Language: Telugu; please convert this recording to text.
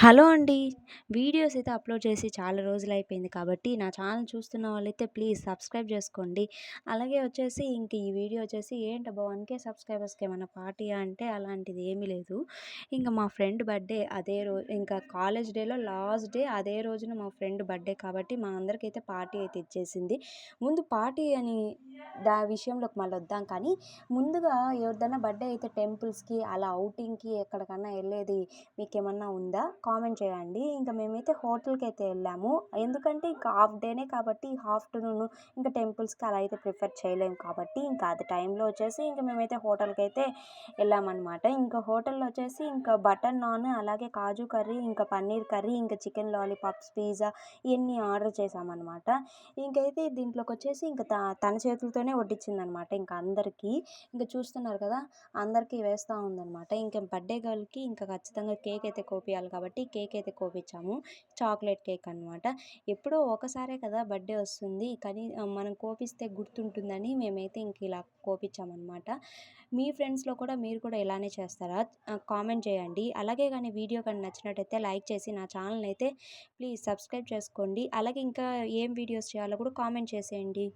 హలో అండి. వీడియోస్ అయితే అప్‌లోడ్ చేసి చాలా రోజులు అయిపోయింది కాబట్టి, నా ఛానల్ చూస్తున్న వాళ్ళైతే ప్లీజ్ సబ్స్క్రైబ్ చేసుకోండి. అలాగే వచ్చేసి ఇంక ఈ వీడియో వచ్చేసి ఏంటబ్బా! 1,000 సబ్స్క్రైబర్స్‌కి ఏమైనా పార్టీ అంటే అలాంటిది ఏమీ లేదు. ఇంకా మా ఫ్రెండ్ బర్త్‌డే అదే రోజు ఇంకా కాలేజ్ డేలో లాస్ట్ డే అదే రోజున మా ఫ్రెండ్ బర్త్‌డే కాబట్టి మా అందరికైతే పార్టీ అయితే ఇచ్చేసింది. ముందు పార్టీ అని దా విషయంలోకి మళ్ళొద్దాం కానీ, ముందుగా ఎవరిదైనా బర్త్‌డే అయితే టెంపుల్స్‌కి అలా అవుటింగ్కి ఎక్కడికన్నా ఎళ్ళేది మీకేమన్నా ఉందా? కామెంట్ చేయండి. ఇంకా మేమైతే హోటల్కి అయితే వెళ్ళాము ఎందుకంటే ఇంకా హాఫ్ డేనే కాబట్టి ఆఫ్టర్‌నూన్ ఇంకా టెంపుల్స్‌కి అలా అయితే ప్రిఫర్ చేయలేము కాబట్టి, ఇంకా అది టైంలో వచ్చేసి ఇంకా మేమైతే హోటల్కి అయితే వెళ్ళామన్నమాట ఇంకా హోటల్‌లో వచ్చేసి ఇంకా బటర్ నాన్, అలాగే కాజు కర్రీ, ఇంకా పన్నీర్ కర్రీ, ఇంకా చికెన్ లాలీపాప్స్, పిజ్జా ఇవన్నీ ఆర్డర్ చేశామనమాట. ఇంకైతే దీంట్లోకి వచ్చేసి త తన చేతులతోనే వడ్డించిందనమాట ఇంకా అందరికీ. ఇంకా చూస్తున్నారు కదా! అందరికీ వేస్తూ ఉందన్నమాట ఇంకా బర్త్‌డే గర్ల్‌కి ఇంకా ఖచ్చితంగా కేక్ అయితే కోపియాలి కాబట్టి కాబట్టి కేక్ అయితే కోపించాము చాక్లెట్ కేక్ అనమాట. ఎప్పుడో ఒకసారే కదా బర్త్‌డే వస్తుంది. కానీ మనం కోపిస్తే గుర్తుంటుందని మేమైతే ఇంక ఇలా కోపించామన్నమాట మీ ఫ్రెండ్స్‌లో కూడా మీరు కూడా ఇలానే చేస్తారా? కామెంట్ చేయండి. అలాగే కానీ వీడియో కానీ నచ్చినట్టయితే లైక్ చేసి నా ఛానల్ అయితే ప్లీజ్ సబ్స్క్రైబ్ చేసుకోండి. అలాగే ఇంకా ఏం వీడియోస్ చేయాలో కూడా కామెంట్ చేసేయండి.